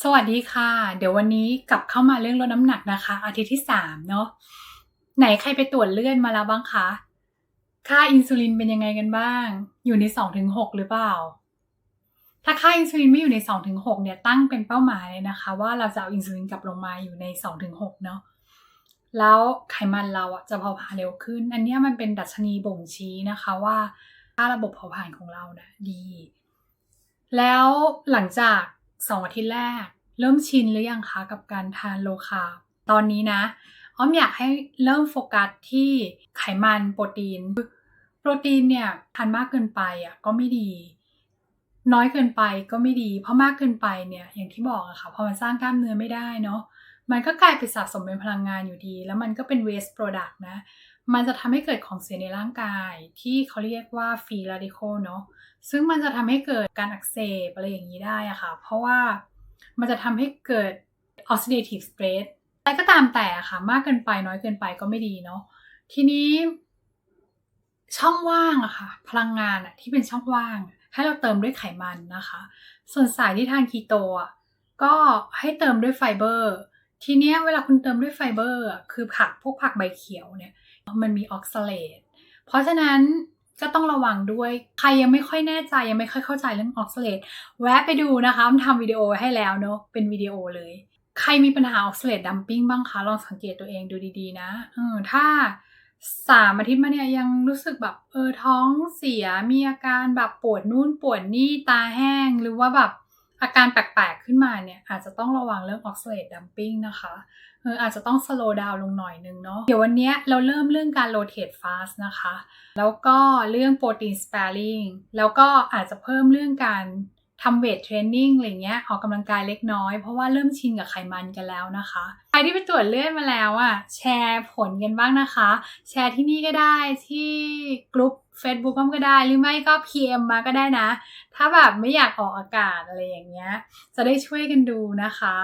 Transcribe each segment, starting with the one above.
สวัสดีค่ะ เดี๋ยววันนี้กลับเข้ามาเรื่องลดน้ำหนักนะคะ อาทิตย์ที่สามเนาะไหนใครไปตรวจเลือดมาแล้วบ้างคะ ค่าอินซูลินเป็นยังไงกันบ้าง อยู่ในสองถึงหกหรือเปล่า ถ้าค่าอินซูลินไม่อยู่ในสองถึงหกเนี่ยตั้งเป็นเป้าหมายเลยนะคะ ว่าเราจะเอาอินซูลินกลับลงมาอยู่ในสองถึงหกเนาะแล้วไขมันเราอะจะเผาผลาญเร็วขึ้น อันนี้มันเป็นดัชนีบ่งชี้นะคะว่าค่าระบบเผาผลาญของเรานะดี แล้วหลังจาก สองอาทิตย์แรก เริ่มชินหรือยังคะกับการทานโลคาร์ตอนนี้นะอ้อมอยากให้เริ่มโฟกัสที่ไขมันโปรตีน โปรตีนเนี่ยทานมากเกินไปอะก็ไม่ดี น้อยเกินไปก็ไม่ดี เพราะมากเกินไปเนี่ยอย่างที่บอกอะค่ะพอมันสร้างกล้ามเนื้อไม่ได้เนาะมันก็กลายเป็นสะสมเป็นพลังงานอยู่ดี แล้วมันก็เป็น waste product นะ มันจะทำให้เกิดของเสียในร่างกายที่เขาเรียกว่า free radical เนาะ ซึ่งมันจะทำให้เกิดการอักเสบอะไรอย่างนี้ได้อะค่ะ เพราะว่ามันจะทำให้เกิด oxidative stress อะไรก็ตามแต่ค่ะ มากเกินไปน้อยเกินไปก็ไม่ดีเนาะทีนี้ ช่องว่างอะค่ะ พลังงานอะที่เป็นช่องว่าง ให้เราเติมด้วยไขมันนะคะ ส่วนสายที่ทานคีโตอะก็ให้เติมด้วยไฟเบอร์ ทีเนี้ยเวลาคุณเติมด้วยไฟเบอร์ คือผักพวกผักใบเขียวเนี่ย มันมีออกซาเลตเพราะฉะนั้น ก็ต้องระวังด้วย ใครยังไม่ค่อยแน่ใจยังไม่ค่อยเข้าใจเรื่องออกซาเลตแวะไปดูนะคะมันทำวิดีโอให้แล้วเนาะเป็นวิดีโอเลย ใครมีปัญหาออกซาเลตดัมปิ้งบ้างคะลองสังเกตตัวเองดูดีๆนะเออถ้าสามอาทิตย์มาเนี่ยยังรู้สึกแบบเออท้องเสียมีอาการแบบปวดนู่นปวดนี่ตาแห้งหรือว่าแบบ อาการแปลกๆขึ้นมาเนี่ยอาจจะต้องระวังเรื่องออกซาเลตดัมปิ้งนะคะเอออาจจะต้องสโลว์ดาวลงหน่อยนึงเนาะเดี๋ยววันนี้เราเริ่มเรื่องการโรเตทฟาสนะคะ แล้วก็เรื่องโปรตีนสเปริงแล้วก็อาจจะเพิ่มเรื่องการทำเวทเทรนนิ่งอะไรเงี้ยออกกำลังกายเล็กน้อย เพราะว่าเริ่มชินกับไขมันกันแล้วนะคะ ใครที่ไปตรวจเลือดมาแล้วอะแชร์ผลกันบ้างนะคะ แชร์ที่นี่ก็ได้ที่กลุ่ม Facebook ก็ได้หรือไม่ก็ PM มาก็ได้นะ ถ้าแบบไม่อยากออกอากาศอะไรอย่างเงี้ย จะได้ช่วยกันดูนะคะ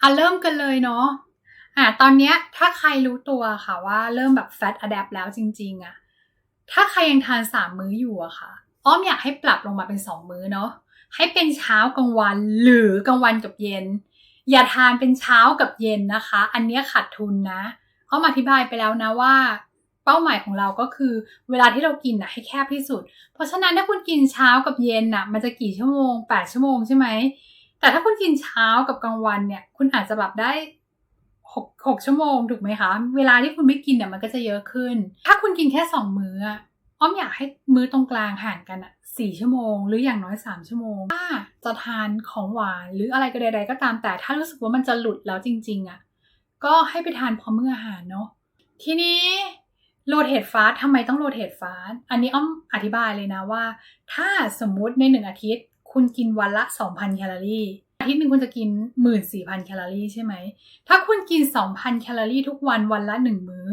อะเริ่มกันเลยเนาะอะตอนเนี้ยถ้าใครรู้ตัวค่ะว่าเริ่มแบบ fat adapt แล้วจริง ๆอะถ้าใครยังทานสามมื้ออยู่อะค่ะ อ้อมอยากให้ปรับลงมาเป็นสองมื้อเนาะให้เป็นเช้ากลางวันหรือกลางวันกับเย็น อย่าทานเป็นเช้ากับเย็นนะคะ อันเนี้ยขาดทุนนะอ้อมอธิบายไปแล้วนะว่า เป้าหมายของเราก็คือเวลาที่เรากินนะให้แคบที่สุด เพราะฉะนั้นถ้าคุณกินเช้ากับเย็นน่ะมันจะกี่ชั่วโมงแปดชั่วโมงใช่ไหม แต่ถ้าคุณกินเช้ากับกลางวันเนี่ย คุณอาจจะแบบได้หกหกชั่วโมงถูกไหมคะ เวลาที่คุณไม่กินเนี่ยมันก็จะเยอะขึ้น ถ้าคุณกินแค่สองมื้ออะอ้อมอยากให้มื้อตรงกลางห่างกันอะสี่ชั่วโมง หรืออย่างน้อยสามชั่วโมง ถ้าจะทานของหวานหรืออะไรก็ใดๆก็ตามแต่ถ้ารู้สึกว่ามันจะหลุดแล้วจริง ๆอะก็ให้ไปทานพร้อมมื้ออาหารเนาะทีนี้ โรเทตฟาสทำไมต้องโรเทตฟาสอันนี้อ้อมอธิบายเลยนะว่า ถ้าสมมุติในหนึ่งอาทิตย์ คุณกินวันละ 2,000 แคลอรี่ อาทิตย์หนึ่งคุณจะกิน 14,000 แคลอรี่ใช่ไหม ถ้าคุณกิน 2,000 แคลอรี่ทุกวันวันละ 1 มื้อ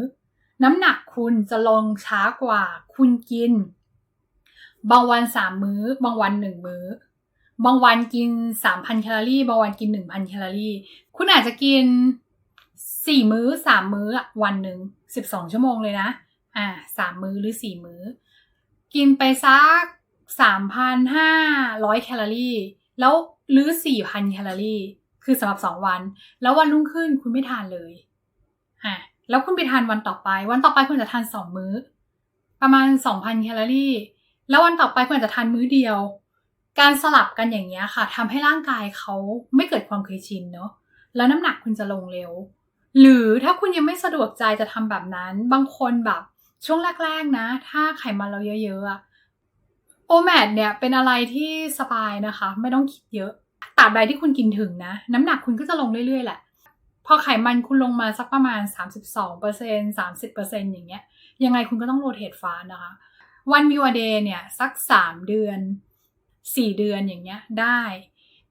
น้ำหนักคุณจะลงช้ากว่า คุณกิน บางวัน 3 มื้อ บางวัน 1 มื้อ บางวันกิน 3,000 แคลอรี่ บางวันกิน 1,000 แคลอรี่ คุณอาจจะกิน 4 มื้อ 3 มื้อวันหนึ่ง 12 ชั่วโมงเลยนะ อ่า3มื้อหรือ4มื้อ กินไปสัก 3,500 แคลอรี่ แล้วหรือ 4,000 แคลอรี่ คือสำหรับ 2 วัน แล้ววันรุ่งขึ้นคุณไม่ทานเลย อะแล้วคุณไปทานวันต่อไป วันต่อไปคุณจะทาน 2 มื้อ ประมาณ 2,000 แคลอรี่ แล้ววันต่อไปคุณอาจจะทานมื้อเดียว การสลับกันอย่างเงี้ยค่ะทำให้ร่างกายเขาไม่เกิดความเคยชินเนาะแล้วน้ำหนักคุณจะลงเร็ว หรือถ้าคุณยังไม่สะดวกใจจะทำแบบนั้น บางคนแบบช่วงแรกๆนะ ถ้าไขมันเราเยอะๆอะโอแมดเนี่ยเป็นอะไรที่สบายนะคะ ไม่ต้องคิดเยอะตราบใดที่คุณกินถึงนะ น้ำหนักคุณก็จะลงเรื่อยๆแหละ พอไขมันคุณลงมาสักประมาณ 32% 30%อย่างเงี้ย ยังไงคุณก็ต้องโรเทตฟ้านะคะ วันมิวเดย์เนี่ย สัก 3 เดือน 4 เดือนอย่างเงี้ยได้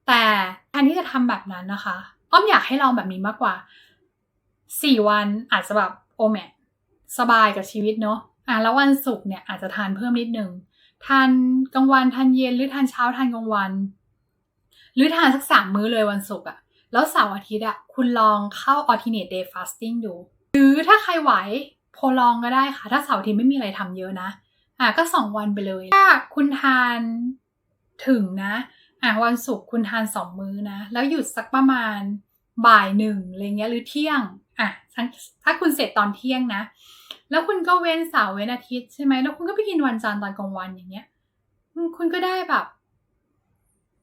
แต่แทนที่จะทำแบบนั้นนะคะ อ้อมอยากให้ลองแบบนี้มากกว่า 4วันอาจจะแบบโอแมสบายกับชีวิตเนาะอะแล้ววันศุกร์เนี่ยอาจจะทานเพิ่มนิดนึงทานกลางวันทานเย็นหรือทานเช้าทานกลางวัน หรือทานสักสามมื้อเลยวันศุกร์อะแล้วเสาร์อาทิตย์อะคุณลองเข้า alternate day fasting ดู หรือถ้าใครไหวโพลองก็ได้ค่ะ ถ้าเสาร์อาทิตย์ไม่มีอะไรทำเยอะนะ อะก็สองวันไปเลย ถ้าคุณทานถึงนะ อะวันศุกร์คุณทานสองมื้อนะ แล้วหยุดสักประมาณบ่ายหนึ่งอะไรเงี้ยหรือเที่ยง อะถ้าคุณเสร็จตอนเที่ยงนะ แล้วคุณก็เว้นเสาร์เว้นอาทิตย์ใช่ไหมแล้วคุณก็ไปกินวันจันทร์ตอนกลางวันอย่างเงี้ย คุณก็ได้แบบ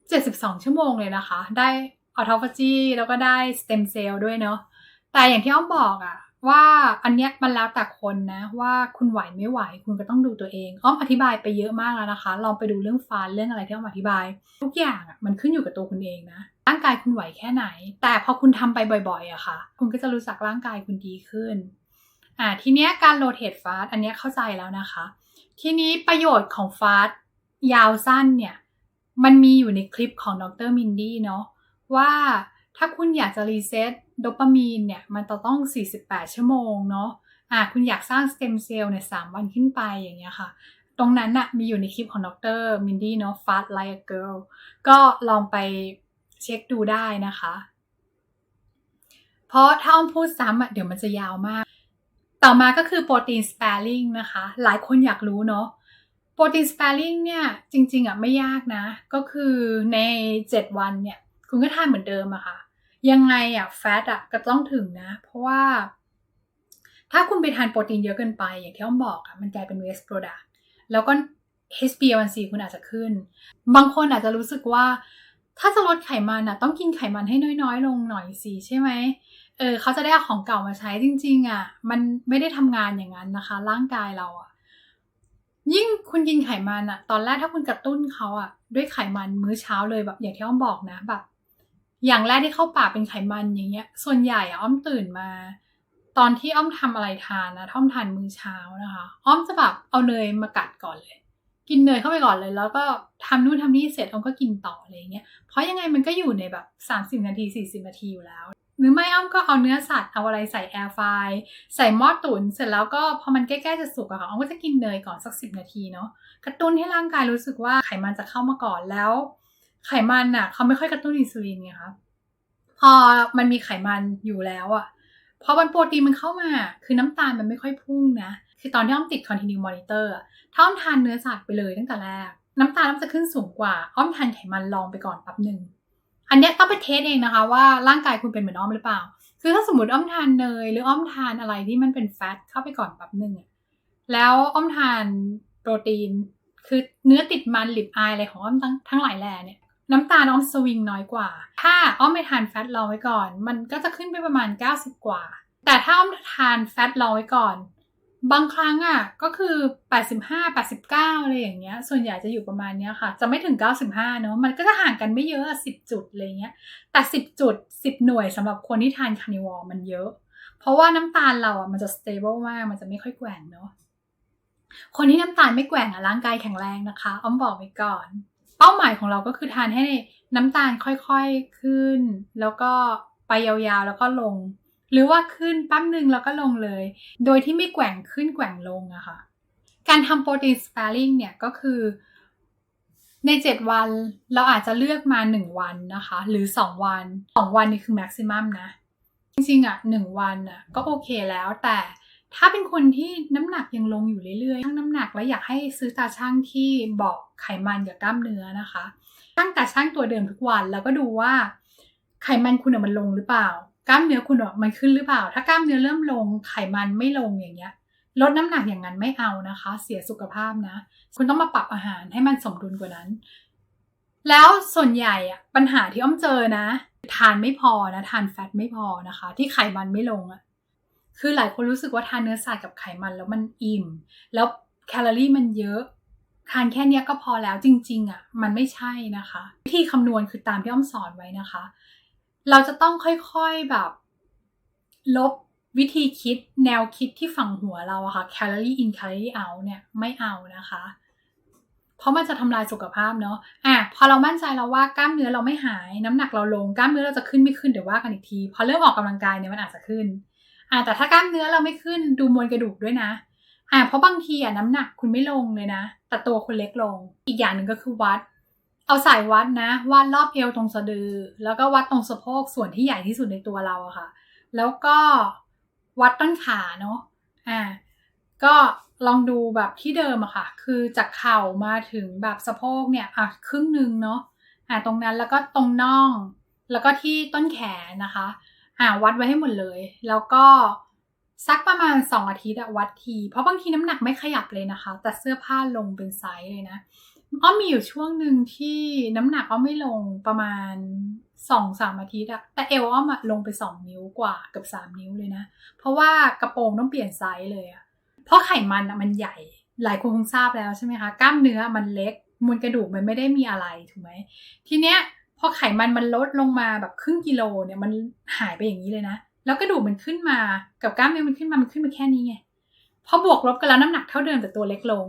เจ็ดสิบสองชั่วโมงเลยนะคะ ได้ออโตฟาจีแล้วก็ได้สเต็มเซลล์ด้วยเนาะแต่อย่างที่อ้อมบอกอะว่าอันเนี้ยมันแล้วแต่คนนะ ว่าคุณไหวไม่ไหว คุณก็ต้องดูตัวเองอ้อมอธิบายไปเยอะมากแล้วนะคะ ลองไปดูเรื่องฟานเรื่องอะไรที่อ้อมอธิบาย ทุกอย่างอะมันขึ้นอยู่กับตัวคุณเองนะ ร่างกายคุณไหวแค่ไหน แต่พอคุณทำไปบ่อยๆอะค่ะ คุณก็จะรู้สึกร่างกายคุณดีขึ้นอ่าทีเนี้ยการโรเตทฟาสอันเนี้ยเข้าใจแล้วนะคะ ทีนี้ประโยชน์ของฟาสยาวสั้นเนี่ย มันมีอยู่ในคลิปของดรมินดี้เนาะว่าถ้าคุณอยากจะรีเซ็ตโดปามีนเนี่ย มันต้อง 48 ชั่วโมงเนาะอ่าคุณอยากสร้างสเต็มเซลล์เนี่ยสวันขึ้นไปอย่างเงี้ยค่ะ ตรงนั้นนะมีอยู่ในคลิปของดรมินดี้เนาะ Fast Like a Girl ก็ลองไป เช็คดูได้นะคะ เพราะถ้าอ้อมพูดซ้ำอะเดี๋ยวมันจะยาวมาก ต่อมาก็คือโปรตีนสเปร i ิ g นะคะ หลายคนอยากรู้เนาะโปรตีนสเปร i ิ g เนี่ยจริง ๆอะไม่ยากนะ ก็คือใน 7 วันเนี่ย คุณก็ทานเหมือนเดิมอะค่ะ ยังไงอะแฟตอะก็ต้องถึงนะ เพราะว่า ถ้าคุณไปทานโปรตีนเยอะเกินไป อย่างที่อ้อมบอกอะมันกลายเป็น waste product แล้วก็ HbA1c คุณอาจจะขึ้น บางคนอาจจะรู้สึกว่า ถ้าจะลดไขมันอะต้องกินไขมันให้น้อยๆ ลงหน่อยสิใช่ไหมเออเขาจะได้เอาของเก่ามาใช้จริง ๆอะมันไม่ได้ทำงานอย่างนั้นนะคะ ร่างกายเราอะยิ่งคุณกินไขมันอะตอนแรกถ้าคุณกระตุ้นเขาอะด้วยไขมันมื้อเช้าเลยแบบ อย่างที่อ้อมบอกนะแบบ อย่างแรกที่เข้าปากเป็นไขมันอย่างเงี้ย ส่วนใหญ่อ้อมตื่นมา ตอนที่อ้อมทำอะไรทานนะอ้อมทานมื้อเช้านะคะ อ้อมจะแบบเอาเนยมากัดก่อนเลย กินเนยเข้าไปก่อนเลย แล้วก็ทำนู่นทำนี่เสร็จอมก็กินต่ออะไรเงี้ยเพราะยังไงมันก็อยู่ในแบบสามสิบนาทีสี่สิบนาทีอยู่แล้ว หรือไม่อ้อมก็เอาเนื้อสัตว์เอาอะไรใส่แอร์ไฟใส่หม้อตุ๋นเสร็จแล้วก็พอมันใกล้ๆจะสุกอะค่ะอ้อมก็จะกินเนยก่อนสักสิบนาทีเนาะกระตุ้นให้ร่างกายรู้สึกว่าไขมันจะเข้ามาก่อนแล้ว ไขมันอะเขาไม่ค่อยกระตุ้นอินซูลินไงคะพอมันมีไขมันอยู่แล้วอะพอมันโปรตีนมันเข้ามา คือน้ำตาลมันไม่ค่อยพุ่งนะ คือตอนที่อ้อมติด continue monitor ถ้าอ้อมทานเนื้อสัตว์ไปเลยตั้งแต่แรก น้ำตาลอ้อมจะขึ้นสูงกว่า อ้อมทานไขมันลองไปก่อนแป๊บหนึ่งอันนี้ต้องไปเทสเองนะคะว่าร่างกายคุณเป็นเหมือนอ้อมหรือเปล่า คือถ้าสมมติอ้อมทานเนยหรืออ้อมทานอะไรที่มันเป็นแฟตเข้าไปก่อนแป๊บหนึ่งแล้วอ้อมทานโปรตีน คือเนื้อติดมันหลิบอายอะไรของอ้อมทั้งทั้งหลายแหล่เนี่ยน้ำตาลอ้อมสวิงน้อยกว่า ถ้าอ้อมไม่ทานแฟตรอไว้ก่อน มันก็จะขึ้นไปประมาณ 90 กว่า แต่ถ้าอ้อมทานแฟตรอไว้ก่อน บางครั้งอะก็คือ 85 89 อะไรอย่างเงี้ย ส่วนใหญ่จะอยู่ประมาณเนี้ยค่ะ จะไม่ถึง 95 เนอะมันก็จะห่างกันไม่เยอะ 10 จุดอะไรเงี้ย แต่ 10 จุด 10 หน่วยสำหรับคนที่ทานคานิวอลมันเยอะ เพราะว่าน้ำตาลเราอะมันจะสเตเบิลมาก มันจะไม่ค่อยแกว่งเนาะคนที่น้ำตาลไม่แกว่งอะร่างกายแข็งแรงนะคะอ้อมบอกไว้ก่อน เป้าหมายของเราก็คือทานให้น้ำตาลค่อยๆขึ้น แล้วก็ไปยาวๆแล้วก็ลง หรือว่าขึ้นปั้มหนึ่งแล้วก็ลงเลย โดยที่ไม่แกว่งขึ้นแกว่งลงอะค่ะ การทำโปรตีนสเปร i ิ g เนี่ยก็คือใน 7 วันเราอาจจะเลือกมา 1 วันนะคะ หรือ 2 วัน 2 วันนี่คือแม็กซิมัมนะ จริงๆอะ1วันอะก็โอเคแล้วแต่ถ้าเป็นคนที่น้ำหนักยังลงอยู่เรื่อยๆทั้งน้ำหนักแล้วอยากให้ซื้อตาช่างที่บอกไขมันกับกล้ามเนื้อนะคะช่างตาช่างตัวเดิมทุกวันแล้วก็ดูว่าไขมันคุณมันลงหรือเปล่ากล้ามเนื้อคุณมันขึ้นหรือเปล่า ถ้ากล้ามเนื้อเริ่มลงไขมันไม่ลงอย่างเงี้ย ลดน้ำหนักอย่างนั้นไม่เอานะคะ เสียสุขภาพนะ คุณต้องมาปรับอาหารให้มันสมดุลกว่านั้น แล้วส่วนใหญ่อะปัญหาที่อ้อมเจอนะ ทานไม่พอนะทานแฟตไม่พอนะคะ ที่ไขมันไม่ลงอะคือหลายคนรู้สึกว่าทานเนื้อสัตว์กับไขมันแล้วมันอิ่ม แล้วแคลอรี่มันเยอะทานแค่นี้ก็พอแล้วจริง ๆอะมันไม่ใช่นะคะ วิธีคำนวณคือตามที่อ้อมสอนไว้นะคะ เราจะต้องค่อยๆแบบ ลบวิธีคิดแนวคิดที่ฝังหัวเราอะค่ะ calorie in calorie out เนี่ยไม่เอานะคะ เพราะมันจะทำลายสุขภาพเนาะอะพอเรามั่นใจแล้วว่ากล้ามเนื้อเราไม่หายน้ำหนักเราลงกล้ามเนื้อเราจะขึ้นไม่ขึ้นเดี๋ยวว่ากันอีกที พอเริ่มออกกำลังกายเนี่ยมันอาจจะขึ้นอ่าแต่ถ้ากล้ามเนื้อเราไม่ขึ้นดูมวลกระดูกด้วยนะอ่าเพราะบางทีอะน้ำหนักคุณไม่ลงเลยนะ แต่ตัวคุณเล็กลง อีกอย่างหนึ่งก็คือวัด เอาสายวัดนะวัดรอบเอวตรงสะดือ แล้วก็วัดตรงสะโพกส่วนที่ใหญ่ที่สุดในตัวเราอะค่ะ แล้วก็วัดต้นขาเนาะอ่าก็ลองดูแบบที่เดิมอะค่ะ คือจากเข่ามาถึงแบบสะโพกเนี่ยอะครึ่งหนึ่งเนาะอ่าตรงนั้นแล้วก็ตรงน่อง แล้วก็ที่ต้นแขนนะคะอ่าวัดไว้ให้หมดเลย แล้วก็สักประมาณสองอาทิตย์อะวัดที เพราะบางทีน้ำหนักไม่ขยับเลยนะคะ แต่เสื้อผ้าลงเป็นไซส์เลยนะ อ้อมมีอยู่ช่วงหนึ่งที่น้ำหนักอ้อมไม่ลงประมาณสองสามอาทิตย์อะแต่เอวอ้อมอะลงไปสองนิ้วกว่าเกับสามนิ้วเลยนะ เพราะว่ากระโปรงต้องเปลี่ยนไซส์เลยอะเพราะไขมันอะมันใหญ่ หลายคนคงทราบแล้วใช่ไหมคะ กล้ามเนื้อมันเล็กมวลกระดูกมันไม่ได้มีอะไรถูกไหมทีเนี้ยพอไขมันมันลดลงมาแบบครึ่งกิโลเนี่ยมันหายไปอย่างนี้เลยนะ แล้วกระดูกมันขึ้นมากับกล้ามเนื้อมันขึ้นมามันขึ้นมาแค่นี้ไงพอบวกลบกันแล้วน้ำหนักเท่าเดิมแต่ตัวเล็กลง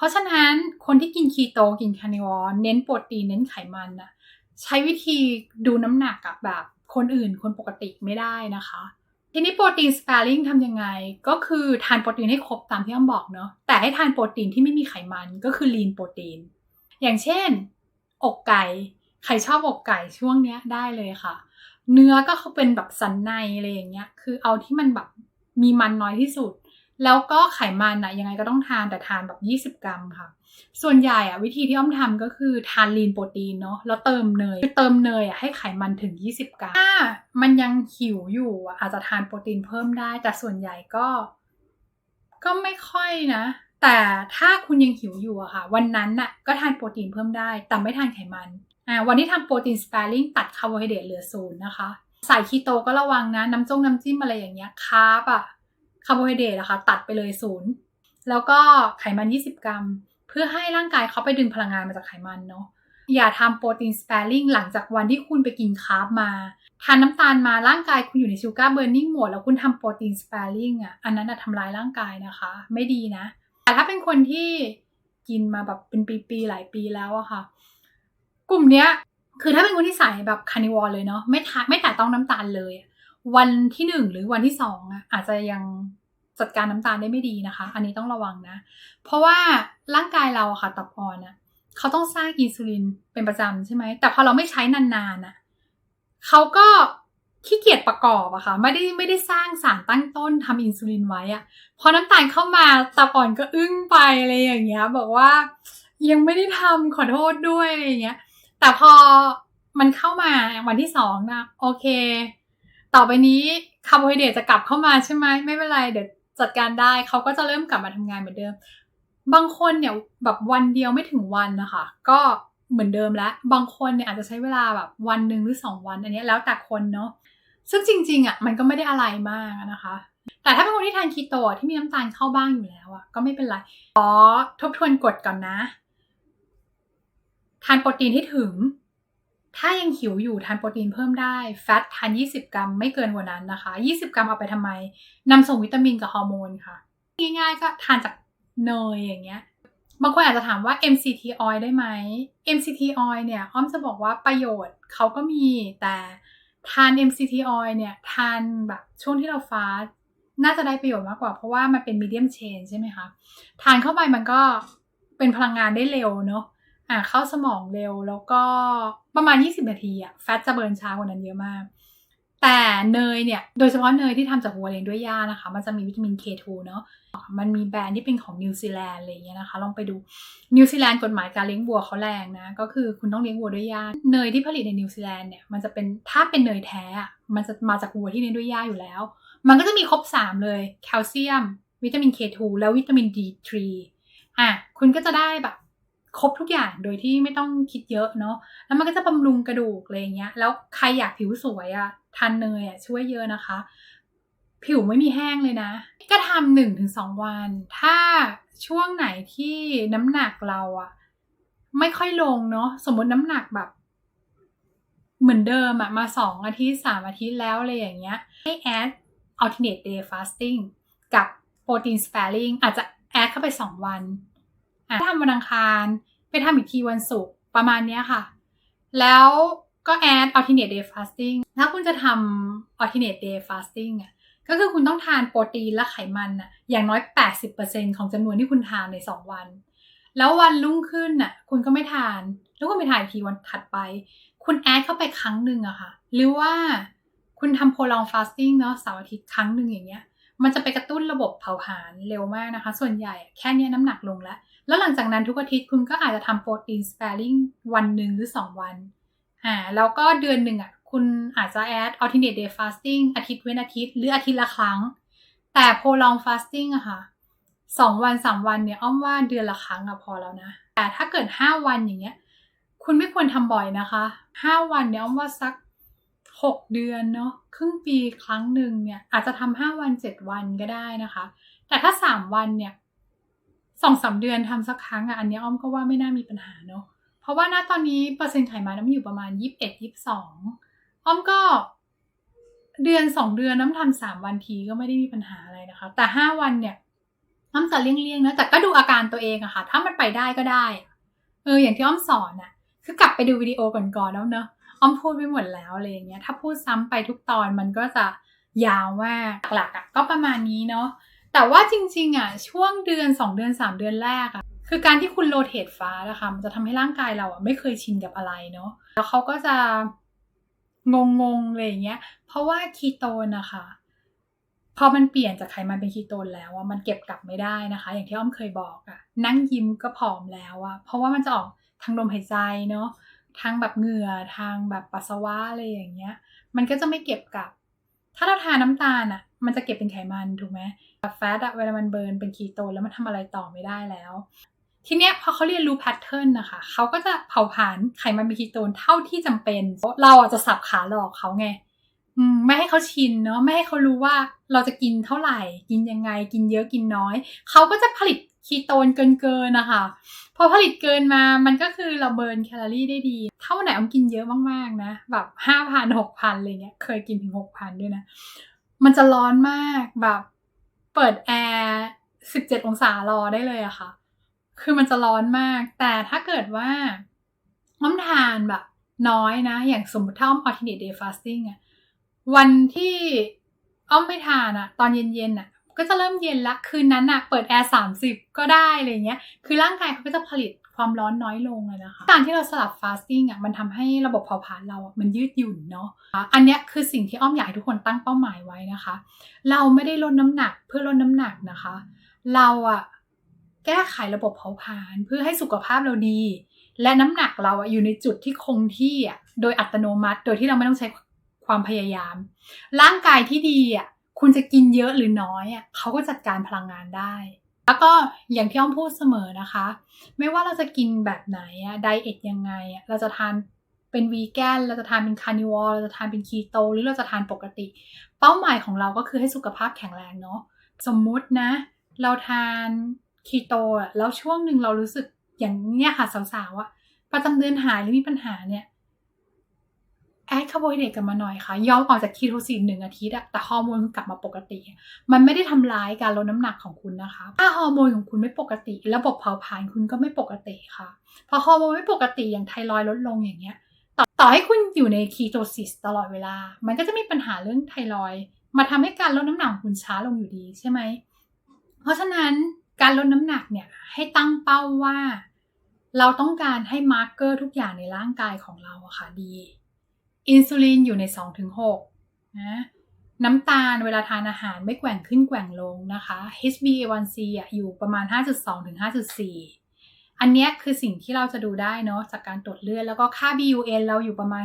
เพราะฉะนั้นคนที่กินคีโตกินคาร์นิวอร์เน้นโปรตีนเน้นไขมันอะใช้วิธีดูน้ำหนักอะแบบคนอื่นคนปกติไม่ได้นะคะ ทีนี้โปรตีนสเปริงทำยังไง ก็คือทานโปรตีนให้ครบตามที่อ้อมบอกเนาะแต่ให้ทานโปรตีนที่ไม่มีไขมันก็คือลีนโปรตีน อย่างเช่น อกไก่ใครชอบอกไก่ช่วงเนี้ยได้เลยค่ะ เนื้อก็เขาเป็นแบบสันในอะไรอย่างเงี้ยคือเอาที่มันแบบมีมันน้อยที่สุด แล้วก็ไขมันอะยังไงก็ต้องทานแต่ทานแบบ 20 กรัมค่ะ ส่วนใหญ่อะวิธีที่อ้อมทำก็คือทานลีนโปรตีนเนาะแล้วเติมเนยคือเติมเนยอะให้ไขมันถึง 20 กรัมถ้ามันยังหิวอยู่อะอาจจะทานโปรตีนเพิ่มได้ แต่ส่วนใหญ่ก็ ก็ไม่ค่อยนะ แต่ถ้าคุณยังหิวอยู่อะค่ะ วันนั้นน่ะก็ทานโปรตีนเพิ่มได้ แต่ไม่ทานไขมันอ่าวันที่ทำโปรตีนสปาริงตัดคาร์โบไฮเดรตเหลือศูนย์นะคะสายคีโตก็ระวังนะ น้ำจงน้ำจิ้มอะไรอย่างเงี้ยคาร์บอะาร์โบไฮเดรตอะคะตัดไปเลยศูนย์แล้วก็ไขมัน 20 กรัม เพื่อให้ร่างกายเขาไปดึงพลังงานมาจากไขมันเนาะอย่าทำโปรตีนสปริงหลังจากวันที่คุณไปกินคาร์บมาทานน้ำตาลมาร่างกายคุณอยู่ในชูการ์เบิร์นิ่งหมดแล้วคุณทำโปรตีนสปริงอะอันนั้นอะทำลายร่างกายนะคะ ไม่ดีนะ แต่ถ้าเป็นคนที่กินมาแบบเป็นปีๆหลายปีแล้วอะค่ะ กลุ่มเนี้ยคือถ้าเป็นคนที่ใส่แบบคานิวอลเลยเนาะไม่ทาไม่แตะต้องน้ำตาลเลย วันที่หนึ่งหรือวันที่สองอะอาจจะยัง จัดการน้ำตาลได้ไม่ดีนะคะ อันนี้ต้องระวังนะ เพราะว่าร่างกายเราอะค่ะตับอ่อนอะเขาต้องสร้างอินซูลินเป็นประจำใช่ไหม แต่พอเราไม่ใช้นานๆอะเขาก็ขี้เกียจประกอบอะค่ะ ไม่ได้ไม่ได้สร้างสารตั้งต้นทำอินซูลินไว้อะพอน้ำตาลเข้ามาตับอ่อนก็อึ้งไปอะไรอย่างเงี้ย บอกว่ายังไม่ได้ทำขอโทษด้วยอะไรอย่างเงี้ย แต่พอมันเข้ามาวันที่สองนะโอเค ต่อไปนี้คาร์โบไฮเดรตจะกลับเข้ามาใช่ไหมไม่เป็นไรเดี๋ยว จัดการได้เขาก็จะเริ่มกลับมาทำงานเหมือนเดิม บางคนเนี่ยแบบวันเดียวไม่ถึงวันนะคะก็เหมือนเดิมแล้วบางคนเนี่ยอาจจะใช้เวลาแบบวันหนึ่งหรือสองวัน อันนี้แล้วแต่คนเนาะซึ่งจริงๆอะมันก็ไม่ได้อะไรมากนะคะ แต่ถ้าเป็นคนที่ทานคีโตที่มีน้ำตาลเข้าบ้างอยู่แล้วอะก็ไม่เป็นไรขอทบทวนกฎก่อนนะ ทานโปรตีนที่ถึง ถ้ายังหิวอยู่ทานโปรตีนเพิ่มได้แฟตทาน 20 กรัมไม่เกินกว่านั้นนะคะ 20 กรัมเอาไปทำไมนำส่งวิตามินกับฮอร์โมนค่ะ ง่ายๆก็ทานจากเนยอย่างเงี้ยบางคนอาจจะถามว่า MCT oil ได้ไหม MCT oil เนี่ยอ้อมจะบอกว่าประโยชน์เขาก็มีแต่ทาน MCT oil เนี่ยทานแบบช่วงที่เราฟาสน่าจะได้ประโยชน์มากกว่าเพราะว่ามันเป็น medium chain ใช่ไหมคะ ทานเข้าไปมันก็เป็นพลังงานได้เร็วเนาะ อ่าเข้าสมองเร็วแล้วก็ประมาณ 20 นาทีอะแฟตจะเบิร์นช้ากว่านั้นเยอะมาก แต่เนยเนี่ยโดยเฉพาะเนยที่ทำจากวัวเลี้ยงด้วยหญ้านะคะ มันจะมีวิตามิน K2 เนาะมันมีแบรนด์ที่เป็นของนิวซีแลนด์อะไรอย่างเงี้ยนะคะ ลองไปดูนิวซีแลนด์กฎหมายการเลี้ยงวัวเขาแรงนะ ก็คือคุณต้องเลี้ยงวัวด้วยหญ้าเนยที่ผลิตในนิวซีแลนด์เนี่ยมันจะเป็นถ้าเป็นเนยแท้มันจะมาจากวัวที่เลี้ยงด้วยหญ้าอยู่แล้ว มันก็จะมีครบ 3 เลยแคลเซียม วิตามิน K2 แล้ววิตามิน D3 อะคุณก็จะได้แบบ ครบทุกอย่างโดยที่ไม่ต้องคิดเยอะเนาะแล้วมันก็จะบำรุงกระดูกอะไรเงี้ย แล้วใครอยากผิวสวยอะทานเนยอะช่วยเยอะนะคะ ผิวไม่มีแห้งเลยนะ ก็ทำหนึ่งถึงสองวัน ถ้าช่วงไหนที่น้ำหนักเราอะไม่ค่อยลงเนาะสมมติน้ำหนักแบบ เหมือนเดิมอะมาสองอาทิตย์สามอาทิตย์แล้วอะไรอย่างเงี้ยให้แอด alternate day fasting กับ protein sparing อาจจะแอดเข้าไปสองวัน ทำวันอังคาร ไปทำอีกทีวันศุกร์ประมาณเนี้ยค่ะ แล้วก็แอด alternate day fasting ถ้าคุณจะทำ alternate day fasting อะก็คือคุณต้องทานโปรตีนและไขมันอะอย่างน้อย 80%ของจำนวนที่คุณทานใน 2 วัน แล้ววันรุ่งขึ้นน่ะคุณก็ไม่ทาน แล้วคุณไปทานอีกทีวันถัดไป คุณแอดเข้าไปครั้งหนึ่งอะค่ะ หรือว่าคุณทำ prolong fasting เนาะเสาร์อาทิตย์ครั้งหนึ่งอย่างเงี้ย มันจะไปกระตุ้นระบบเผาผลาญเร็วมากนะคะ ส่วนใหญ่แค่นี้น้ำหนักลงแล้ว แล้วหลังจากนั้นทุกอาทิตย์คุณก็อาจจะทำโปรตีนสเปริงวันหนึ่งหรือ 2 วันอ่าแล้วก็เดือนหนึ่งอะคุณอาจจะแอด alternate day fasting อาทิตย์เว้นอาทิตย์หรืออาทิตย์ละครั้ง แต่ prolong fasting อะค่ะสองวันสามวันเนี่ยอ้อมว่าเดือนละครั้งอะพอแล้วนะ แต่ถ้าเกิดห้าวันอย่างเงี้ย คุณไม่ควรทำบ่อยนะคะห้าวันเนี่ยอ้อมว่าสักหกเดือนเนาะครึ่งปีครั้งหนึ่งเนี่ยอาจจะทำห้าวันเจ็ดวันก็ได้นะคะ แต่ถ้าสามวันเนี่ย สองสามเดือนทำสักครั้งอะอันนี้อ้อมก็ว่าไม่น่ามีปัญหาเนาะเพราะว่าณตอนนี้เปอร์เซ็นต์ไขมันน้ำอยู่ประมาณยี่สิบเอ็ดยี่สิบสองอ้อมก็ เดือนสองเดือนน้ำทำสามวันทีก็ไม่ได้มีปัญหาอะไรนะคะ แต่ห้าวันเนี่ยน้ำจะเลี่ยงๆนะแต่ก็ดูอาการตัวเองอะค่ะ ถ้ามันไปได้ก็ได้เอออย่างที่อ้อมสอนอะคือกลับไปดูวิดีโอก่อนๆแล้วเนอะอ้อมพูดไปหมดแล้วอะไรอย่างเงี้ยถ้าพูดซ้ำไปทุกตอนมันก็จะยาวมากหลักๆอะก็ประมาณนี้เนาะ แต่ว่าจริงๆอะช่วงเดือนสองเดือนสามเดือนแรกอะคือการที่คุณโรเทตฟ้านะคะมันจะทำให้ร่างกายเราอะไม่เคยชินกับอะไรเนาะแล้วเขาก็จะงงๆอะไรอย่างเงี้ย เพราะว่าคีโตนนะคะพอมันเปลี่ยนจากไขมันเป็นคีโตนแล้วอะมันเก็บกลับไม่ได้นะคะ อย่างที่อ้อมเคยบอกอะ นั่งยิ้มก็ผอมแล้วอะเพราะว่ามันจะออกทางลมหายใจเนาะทางแบบเหงื่อทางแบบปัสสาวะอะไรอย่างเงี้ย มันก็จะไม่เก็บกลับ ถ้าเราทานน้ำตาลอะมันจะเก็บเป็นไขมันถูกไหมแฟตอะเวลามันเบิร์นเป็นคีโตแล้วมันทำอะไรต่อไม่ได้แล้ว ทีเนี้ยพอเขาเรียนรู้แพทเทิร์นนะคะ เขาก็จะเผาผลาญไขมันเป็นคีโตนเท่าที่จำเป็น เราอาจจะสับขาหลอกเขาไงอืมไม่ให้เขาชินเนาะไม่ให้เขารู้ว่าเราจะกินเท่าไหร่ กินยังไงกินเยอะกินน้อย เขาก็จะผลิต คีโตนเกินเกินะคะพอผลิตเกินมามันก็คือเราเบิร์นแคลอรี่ได้ดีถ้าวันไหนอมกินเยอะมากๆนะ แบบห้าพันหกพันอะไรเงี้ย เคยกินถึงหกพันด้วยนะ มันจะร้อนมากแบบเปิดแอร์สิบเจ็ดองศารอได้เลยอะค่ะ คือมันจะร้อนมาก แต่ถ้าเกิดว่าอ้อมทานแบบน้อยนะ อย่างสมมติถ้าอ้อม alternate day fasting อะวันที่อ้อมไม่ทานอะตอนเย็นๆอะ ก็จะเริ่มเย็นละคืนนั้นอะเปิดแอร์สามสิบก็ได้อะไรเงี้ยคือร่างกายเขาก็จะผลิตความร้อนน้อยลงเลยนะคะการที่เราสลับ fasting อะมันทำให้ระบบเผาผลาญเราอะมันยืดหยุ่นเนาะอันนี้คือสิ่งที่อ้อมอยากให้ทุกคนตั้งเป้าหมายไว้นะคะ เราไม่ได้ลดน้ำหนักเพื่อลดน้ำหนักนะคะ เราอะแก้ไขระบบเผาผลาญเพื่อให้สุขภาพเราดี และน้ำหนักเราอะอยู่ในจุดที่คงที่อะโดยอัตโนมัติ โดยที่เราไม่ต้องใช้ความพยายาม ร่างกายที่ดีอะ คุณจะกินเยอะหรือน้อยอะเขาก็จัดการพลังงานได้ แล้วก็อย่างที่อ้อมพูดเสมอนะคะ ไม่ว่าเราจะกินแบบไหนอะไดเอทยังไงอะเราจะทานเป็นวีแกนเราจะทานเป็นคาร์นิวอลเราจะทานเป็นคีโตหรือเราจะทานปกติ เป้าหมายของเราก็คือให้สุขภาพแข็งแรงเนาะสมมุตินะ เราทานคีโตอะแล้วช่วงหนึ่งเรารู้สึกอย่างเนี้ยค่ะสาวๆอะประจำเดือนหายหรือมีปัญหาเนี่ย แอดคาร์โบไฮเดรตกลับมาหน่อยค่ะยอมออกจากคีโตซีนหนึ่งอาทิตย์อะแต่ฮอร์โมนกลับมาปกติ มันไม่ได้ทำร้ายการลดน้ำหนักของคุณนะคะ ถ้าฮอร์โมนของคุณไม่ปกติ ระบบเผาผลาญคุณก็ไม่ปกติค่ะ พอฮอร์โมนไม่ปกติอย่างไทรอยลดลงอย่างเงี้ยต่อต่อให้คุณอยู่ในคีโตซิสตลอดเวลา มันก็จะมีปัญหาเรื่องไทรอยมาทำให้การลดน้ำหนักคุณช้าลงอยู่ดีใช่ไหม เพราะฉะนั้นการลดน้ำหนักเนี่ยให้ตั้งเป้าว่า เราต้องการให้มาร์กเกอร์ทุกอย่างในร่างกายของเราอะค่ะดี อินซูลินอยู่ใน 2-6นะน้ำตาลเวลาทานอาหารไม่แกว่งขึ้นแกว่งลงนะคะ HbA1c อะอยู่ประมาณ 5.2 ถึง 5.4 อันเนี้ยคือสิ่งที่เราจะดูได้เนาะจากการตรวจเลือดแล้วก็ค่า BUN เราอยู่ประมาณ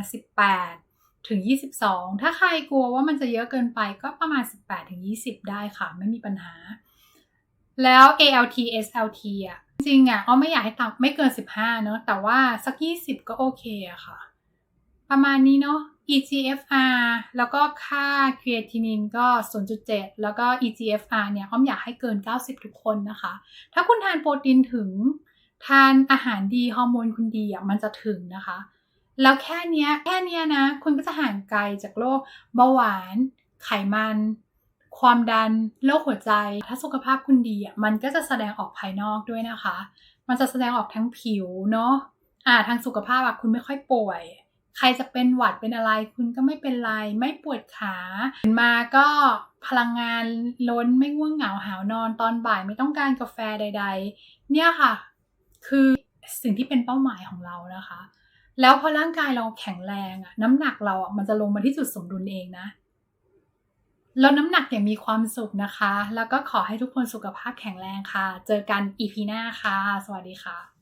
18 ถึง 22 ถ้าใครกลัวว่ามันจะเยอะเกินไปก็ประมาณ 18 ถึง 20 ได้ค่ะ ไม่มีปัญหา แล้ว ALT SLT อะจริงอะอ้อไม่อยากให้ต่ำไม่เกิน 15 เนาะแต่ว่าสัก 20 ก็โอเคอะค่ะ ประมาณนี้เนาะ EGFR แล้วก็ค่าครีเอทินินก็ 0.7 แล้วก็ EGFR เนี่ยอ้อมอยากให้เกิน 90 ทุกคนนะคะ ถ้าคุณทานโปรตีนถึง ทานอาหารดี ฮอร์โมนคุณดีอะมันจะถึงนะคะ แล้วแค่เนี้ยแค่เนี้ยนะ คุณก็จะห่างไกลจากโรคเบาหวาน ไขมัน ความดัน โรคหัวใจ ถ้าสุขภาพคุณดีอะมันก็จะแสดงออกภายนอกด้วยนะคะ มันจะแสดงออกทั้งผิวเนาะอ่าทางสุขภาพอะคุณไม่ค่อยป่วย ใครจะเป็นหวัดเป็นอะไร คุณก็ไม่เป็นไร ไม่ปวดขาตื่นมาก็พลังงานล้นไม่ง่วงเหงาหาวนอนตอนบ่ายไม่ต้องการกาแฟใด ๆ เนี่ยค่ะ คือสิ่งที่เป็นเป้าหมายของเรานะคะ แล้วพอร่างกายเราแข็งแรงอะน้ำหนักเราอะมันจะลงมาที่จุดสมดุลเองนะลดน้ำหนักอย่างมีความสุขนะคะ แล้วก็ขอให้ทุกคนสุขภาพแข็งแรงค่ะ เจอกันอีพีหน้าค่ะ สวัสดีค่ะ